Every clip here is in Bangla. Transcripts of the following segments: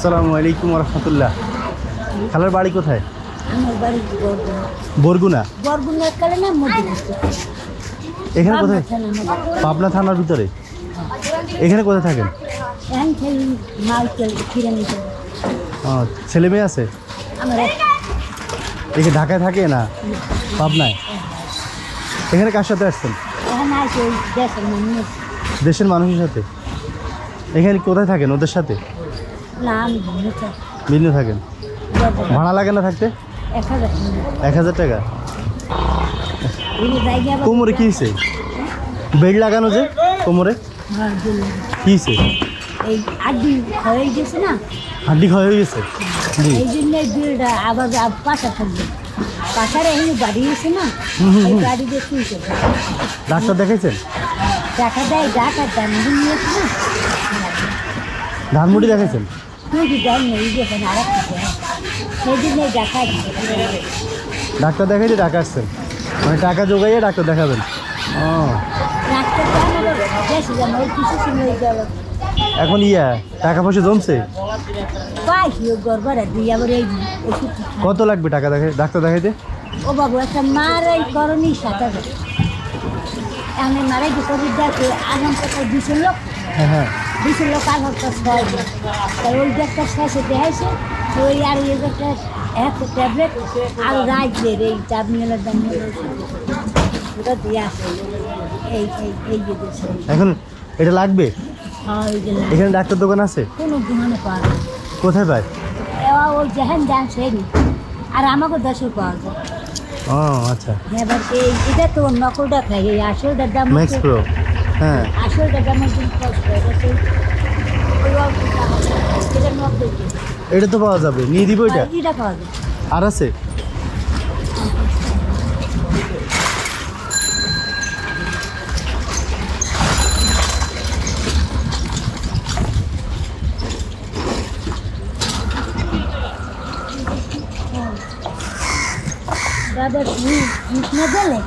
আসসালামু আলাইকুম রহমতুল্লাহ। খালার বাড়ি কোথায়? বরগুনা। এখানে কোথায়? পাবনা থানার ভিতরে? এখানে কোথায় থাকেন? ছেলে মেয়ে আছে? এখানে ঢাকায় থাকে না? পাবনায়? এখানে কার সাথে আসছেন? দেশের মানুষের সাথে? এখানে কোথায় থাকেন ওদের সাথে? না আমি ঘুরে থাকি। ভিন্ন থাকেন? ভাড়া লাগে না থাকতে? এক হাজার টাকা। কোমরে কী হয়েছে বেড লাগানো যে কোমরে? হ্যাঁ। কী হয়েছে হয়ে গেছে না? হাড্ডি ক্ষয় হয়ে গেছে? জি। এই জন্য এই বিলটা আবার পাশা থাকবে। পাশার এখানে গাড়ি এসে না। গাড়ি দিয়ে শুয়েছে ডাক্তার দেখাইছেন? টাকা দেয় দাম নিয়েছে না? ধানমুড়ি দেখাইছেন? দেখা ডাক্তার দেখাইতে টাকা আসছেন মানে টাকা জোগাইয়ে ডাক্তার দেখাবেন। ও। এখন ইয়া টাকা পয়সা জমছে? কত লাগবে টাকা দেখাই ডাক্তার দেখাইতে? ও বাবু একটা মার এই করণী সাথে আমি মারাই যে কবি দেখে আগাম কথা দুশো লোক হ্যাঁ হ্যাঁ। দুশো লোক আর ছয় তাই ওই ডাক্তার শেষে দেখাইছে ওই আর ওই একটা একটা ট্যাবলেট আর এই দাম ওটা দিয়ে আসে। এই এই যে এখন এটা লাগবে? হ্যাঁ ওই এখানে ডাক্তার দোকান আছে? কোনো দোকানে পাওয়া কোথায় পায়? এবার ওই যেহেন দাম সেই আর আমাকে দশে পাওয়া যায়। ও আচ্ছা। এবার এই এটা তো নকলটা খাই এই আসলটার দাম ম্যাক্স প্রো হ্যাঁ। এটা তো পাওয়া যাবে। নিয়ে দিব এটা? আর আছে? দাদা বিষ্ণু দিলে?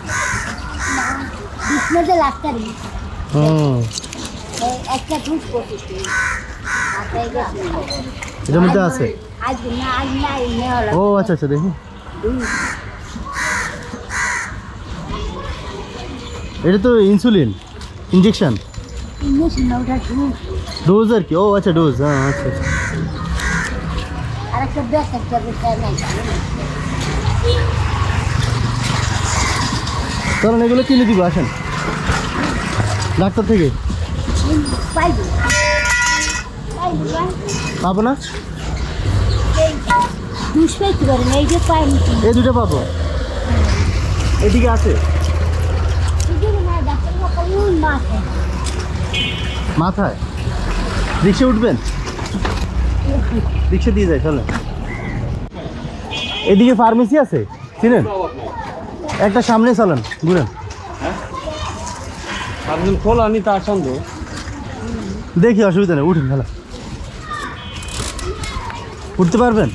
বিষ্ণু দিলে আটটারি হুম একটা মধ্যে আছে? ও আচ্ছা আচ্ছা দেখি। এটা তো ইনসুলিন ইঞ্জেকশন ডোজ। আর কি? ও আচ্ছা ডোজ হ্যাঁ আচ্ছা আচ্ছা। ব্যাগ নাই চলেন এগুলো কিনে দিব আসেন। ডাক্তার থেকে? পাবো না? এই দুটো পাবো। এদিকে আছে? মাথায়? রিক্সা উঠবেন? রিক্সা দিয়ে যায়, চলেন। এদিকে ফার্মেসি আছে? চিনেন? একটা সামনে চলেন, ঘুরেন। একজন খোলা নি তার সন্দেহ দেখি অসুবিধা নেই উঠুন খেলা। উঠতে পারবেন?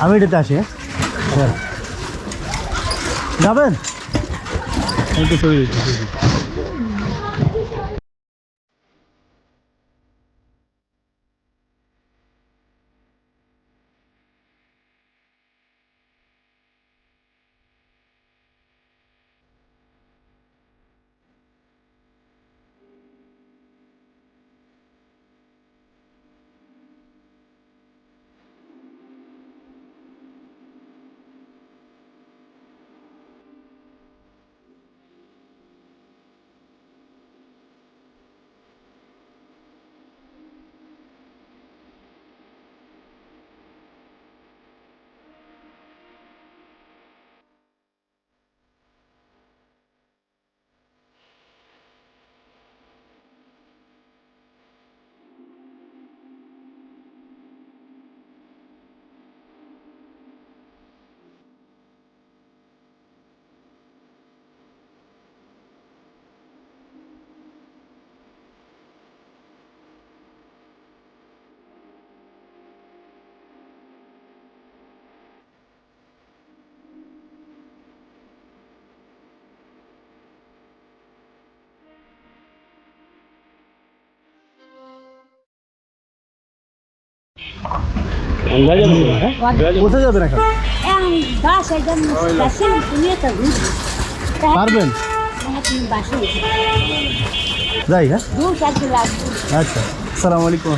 আমি এটাতে আসি হ্যাঁ। যাবেন? তো কোথায় যাবেন এখন? পারবেন। যাই হ্যাঁ। চারটে লাগবে। আচ্ছা আসসালামু আলাইকুম